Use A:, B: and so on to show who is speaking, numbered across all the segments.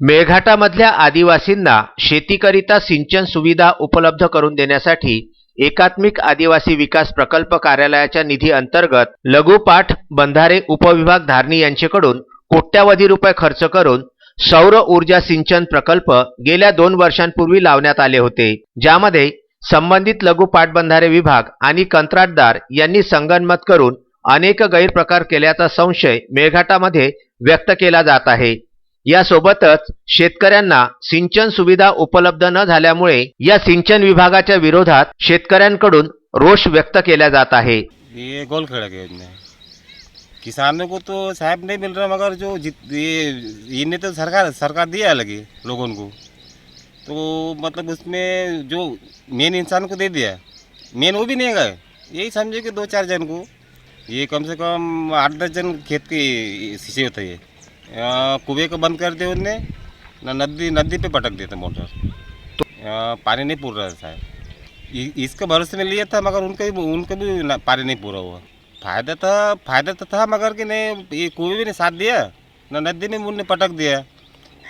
A: मेळघाटामधल्या आदिवासींना शेतीकरिता सिंचन सुविधा उपलब्ध करून देण्यासाठी एकात्मिक आदिवासी विकास प्रकल्प कार्यालयाच्या निधी अंतर्गत लघुपाठ बंधारे उपविभाग धारणी यांच्याकडून कोट्यावधी रुपये खर्च करून सौर ऊर्जा सिंचन प्रकल्प गेल्या दोन वर्षांपूर्वी लावण्यात आले होते ज्यामध्ये संबंधित लघु पाटबंधारे विभाग आणि कंत्राटदार यांनी संगनमत करून अनेक गैरप्रकार केल्याचा संशय मेळघाटामध्ये व्यक्त केला जात आहे. यासोबतच शेतकऱ्यांना सिंचन सुविधा उपलब्ध न झाल्यामुळे या सिंचन विभागाच्या विरोधात शेतकऱ्यांकडून रोष व्यक्त केला जात आहे.
B: ये गोल खड़ा के योजना है किसानों को तो साहब नहीं मिल रहा मगर जो जित ये इन्हें तो सरकार सरकार दिया है लगे लोगों को। तो मतलब उसमें जो मेन इंसान को दे दिया मेन वो भी नहीं गए। यही समझे कि दो चार जन को। ये कम से कम आठ दस जन खेत के शीशे होते हैं कुएं को बंद कर दिया उनने ना नदी नदी पे पटक देते मोटर। तो पानी नहीं पूरा रहा है इसका भरोसे में लिया था मगर उनका भी उनका भी पानी नहीं पूरा हुआ। फायदा था फायदा तो था मगर कि नहीं ये कुएं भी नहीं साथ दिया न नदी में मुन्ने पटक दिया।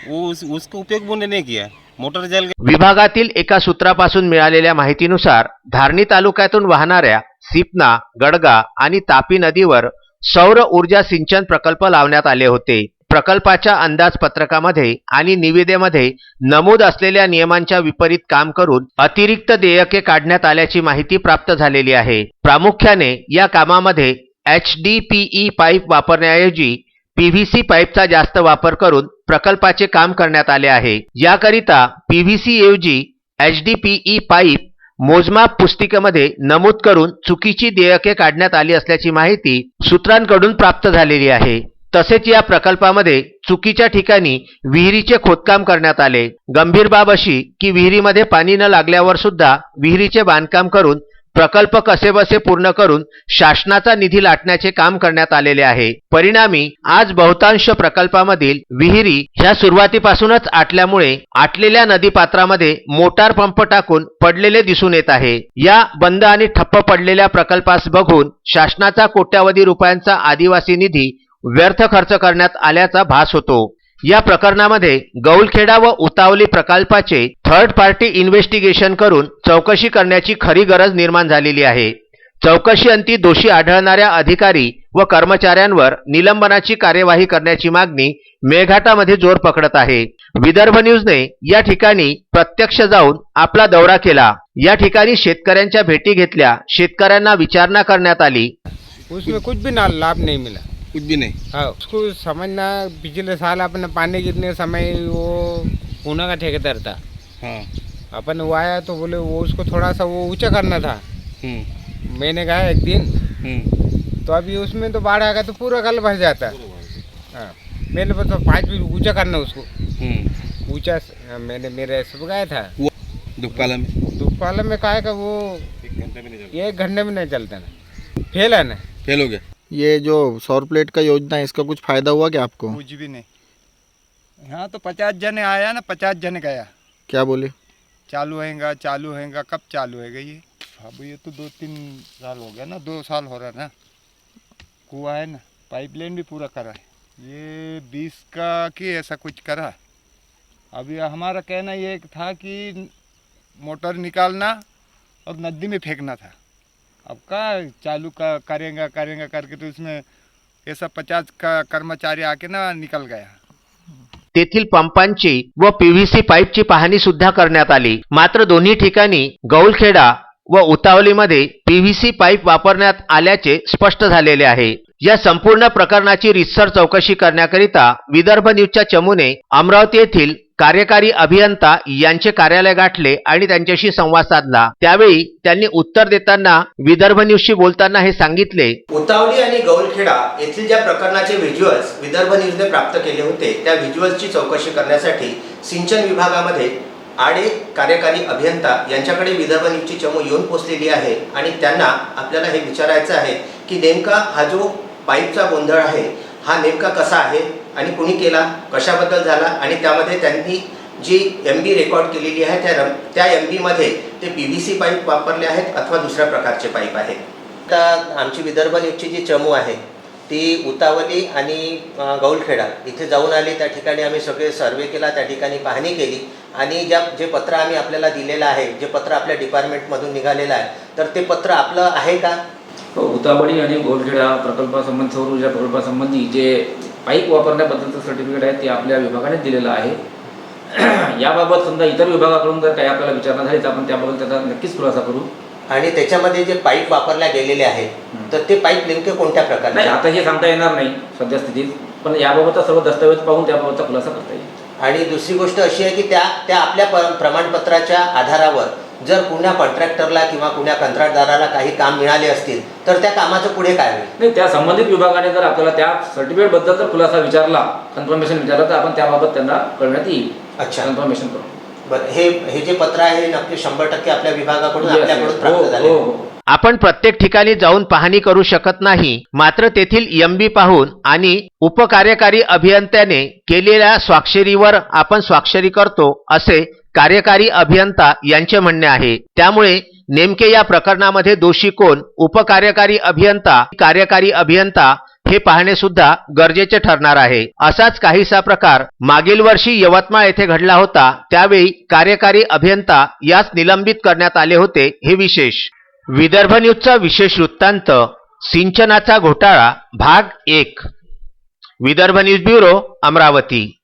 B: वो उस, उसका उपयोग मुन्ने नहीं किया। मोटर जल
A: विभागातील एका सूत्रापासून मिळालेल्या माहितीनुसार धारणी तालुक्यातून वाहणाऱ्या सिपना गडगा आणि तापी नदीवर सौर ऊर्जा सिंचन प्रकल्प लावण्यात आले होते. प्रकल्पाच्या अंदाजपत्रकामध्ये आणि निविदेमध्ये नमूद असलेल्या नियमांच्या विपरीत काम करून अतिरिक्त देयके काढण्यात आल्याची माहिती प्राप्त झालेली आहे. प्रामुख्याने या कामामध्ये H D P E pipe वापरण्याऐवजी पी व्ही सी पाईपचा जास्त वापर करून प्रकल्पाचे काम करण्यात आले आहे. याकरिता पी व्ही ऐवजी H D P E pipe मोजमाप पुस्तिकेमध्ये नमूद करून चुकीची देयके काढण्यात आली असल्याची माहिती सूत्रांकडून प्राप्त झालेली आहे. तसेच या प्रकल्पामध्ये चुकीच्या ठिकाणी विहिरीचे खोदकाम करण्यात आले. गंभीर बाब अशी की विहिरीमध्ये पाणी न लागल्यावर सुद्धा विहिरीचे बांधकाम करून प्रकल्प कसेबसे पूर्ण करून शासनाचा निधी लाटण्याचे काम करण्यात आलेले आहे. परिणामी आज बहुतांश प्रकल्पामधील विहिरी ह्या सुरुवातीपासूनच आटल्यामुळे आटलेल्या नदीपात्रामध्ये मोटार पंप टाकून पडलेले दिसून येत आहे. या बंद आणि ठप्प पडलेल्या प्रकल्पास बघून शासनाचा कोट्यावधी रुपयांचा आदिवासी निधी व्यर्थ खर्च करण्यात आल्याचा भास होतो. या प्रकरणामध्ये गौलखेडा व उतावली प्रकल्पाचे थर्ड पार्टी इन्व्हेस्टिगेशन करून चौकशी करण्याची खरी गरज निर्माण झालेली आहे. चौकशी अंती दोषी आढळणाऱ्या अधिकारी व कर्मचाऱ्यांवर निलंबनाची कार्यवाही करण्याची मागणी मेळघाटामध्ये जोर पकडत आहे. विदर्भ न्यूजने या ठिकाणी प्रत्यक्ष जाऊन आपला दौरा केला. या ठिकाणी शेतकऱ्यांच्या भेटी घेतल्या. शेतकऱ्यांना विचारणा करण्यात आली.
C: उसमें कुछ भी लाभ नहीं मिला।
B: कुछ भी नहीं।
C: हाँ उसको समझना पिछले साल अपने पानी गिरने समय वो पूना का ठेकेदार था।
B: हाँ।
C: अपन वो आया तो बोले वो उसको थोड़ा सा वो ऊँचा करना था।
B: हम्म।
C: मैंने कहा एक दिन?
B: हम्म।
C: तो अभी उसमें तो बाढ़ आएगा तो पूरा गल भर जाता। हाँ। मैंने तो पाँच फीट ऊँचा करना उसको।
B: हम्म।
C: ऊँचा मैंने मेरे सब गया था।
B: दुपकाला में?
C: में कहा का वो
B: एक घंटे में नहीं चलता।
C: ना फेल है ना?
B: फेल हो गया?
D: ये जो सौर प्लेट का योजना है इसका कुछ फ़ायदा हुआ क्या आपको?
E: कुछ भी नहीं। यहाँ तो पचास जन आया ना पचास जन गया।
D: क्या बोले?
E: चालू होएगा चालू होएगा कब चालू होएगा ये? अब ये तो दो तीन साल हो गया ना दो साल हो रहा है ना। कुआ है ना पाइपलाइन भी पूरा करा है। ये बीस का कि ऐसा कुछ करा? अभी हमारा कहना ये था कि मोटर निकालना और नदी में फेंकना था। अब का चालू का करेंगे करेंगे करके तो उसमें ऐसा पचास का कर्मचारी आके ना निकल गया।
A: तेथील पंपांची व पीव्हीसी पाईपची पाहणी सुद्धा करण्यात आली. मात्र दोन्ही ठिकाणी गौलखेडा व उतावलीमध्ये पीव्हीसी पाईप वापरण्यात आल्याचे स्पष्ट झालेले आहे. या संपूर्ण प्रकरणाची रितसर चौकशी करण्याकरिता विदर्भ न्यूजच्या चमूने अमरावती येथील कार्यकारी अभियंता यांचे कार्यालय गाठले आणि त्यांच्याशी संवाद साधला. त्यावेळी त्यांनी उत्तर देताना विदर्भ न्यूजशी बोलताना हे सांगितले.
F: उतावली आणि गौलखेडा येथील ज्या प्रकरणाचे व्हिज्युअल्स विदर्भ न्यूजने प्राप्त केले होते त्या व्हिज्युअल्सची चौकशी करण्यासाठी सिंचन विभागामध्ये आडे कार्यकारी अभियंता यांच्याकडे विदर्भ न्यूजची चमू येऊन पोचलेली आहे आणि त्यांना आपल्याला हे विचारायचं आहे की नेमका हा जो पाईपचा गोंधळ आहे हा नेमका कसा आहे? आणि कुणी केला कशाबद्दल झाला आणि त्यामध्ये त्यांनी जी एम बी रेकॉर्ड केलेली आहे त्या रम त्या एम बीमध्ये ते पी व्ही सी पाईप वापरले आहेत अथवा दुसऱ्या प्रकारचे पाईप आहेत. आता आमची विदर्भ न्यूजची जी चमू आहे ती उतावली आणि गौलखेडा. इथे जाऊन आली त्या ठिकाणी आम्ही सगळे सर्वे केला त्या ठिकाणी पाहणी केली आणि ज्या जे पत्र आम्ही आपल्याला दिलेलं आहे जे पत्र आपल्या डिपार्टमेंटमधून निघालेलं आहे तर ते पत्र आपलं आहे का?
G: हो, उतावळी आणि गोलखेडा प्रकल्पासंबंधी सौर ऊर्जा प्रकल्पासंबंधी जे पाईप वापरण्याबद्दलचं सर्टिफिकेट आहे ते आपल्या विभागाने दिलेलं आहे. याबाबत समजा इतर विभागाकडून जर काही आपल्याला विचारणा झाली तर आपण त्याबाबत त्याचा नक्कीच खुलासा करू.
F: आणि त्याच्यामध्ये जे पाईप वापरल्या गेलेले आहेत तर ते पाईप नेमके कोणत्या
G: नाही
F: प्रकारचे
G: आता हे सांगता येणार नाही सध्या स्थितीत पण याबाबतचा सर्व दस्तऐवज पाहून त्याबाबतचा खुलासा करता येईल.
F: आणि दुसरी गोष्ट अशी आहे की त्या त्या आपल्या प- प्रमाणपत्राच्या आधारावर जर कुण्या कॉन्ट्रॅक्टरला किंवा कुण्या कंत्राटदाराला काही काम मिळाले असतील तर त्या कामाचं पुढे काय होईल?
G: नाही त्या संबंधित विभागाने जर आपल्याला त्या सर्टिफिकेटबद्दल जर खुलासा विचारला कन्फर्मेशन विचारलं तर आपण त्याबाबत त्यांना कळण्यात येईल.
F: अच्छा.
G: कन्फर्मेशन करू
F: बरं हे हे जे पत्र आहे हे नक्की शंभर टक्के आपल्या विभागाकडून
G: Yes, yes.
F: आपल्याकडून
G: हो
F: प्राप्त झाले
G: हो हो.
A: आपण प्रत्येक ठिकाणी जाऊन पाहणी करू शकत नाही मात्र तेथील एमबी पाहून आणि उपकार्यकारी अभियंत्याने केलेल्या स्वाक्षरीवर आपण स्वाक्षरी करतो असे कार्यकारी अभियंता यांचे म्हणणे आहे. त्यामुळे नेमके या प्रकरणामध्ये दोषी कोण? उपकार्यकारी अभियंता कार्यकारी अभियंता हे पाहणे सुद्धा गरजेचे ठरणार आहे. असाच काहीसा प्रकार मागील वर्षी यवतमाळ येथे घडला होता. त्यावेळी कार्यकारी अभियंता यास निलंबित करण्यात आले होते. हे विशेष. विदर्भ न्यूजचा विशेष वृत्तांत. सिंचनाचा घोटाळा भाग एक. Vidarbha news bureau Amravati.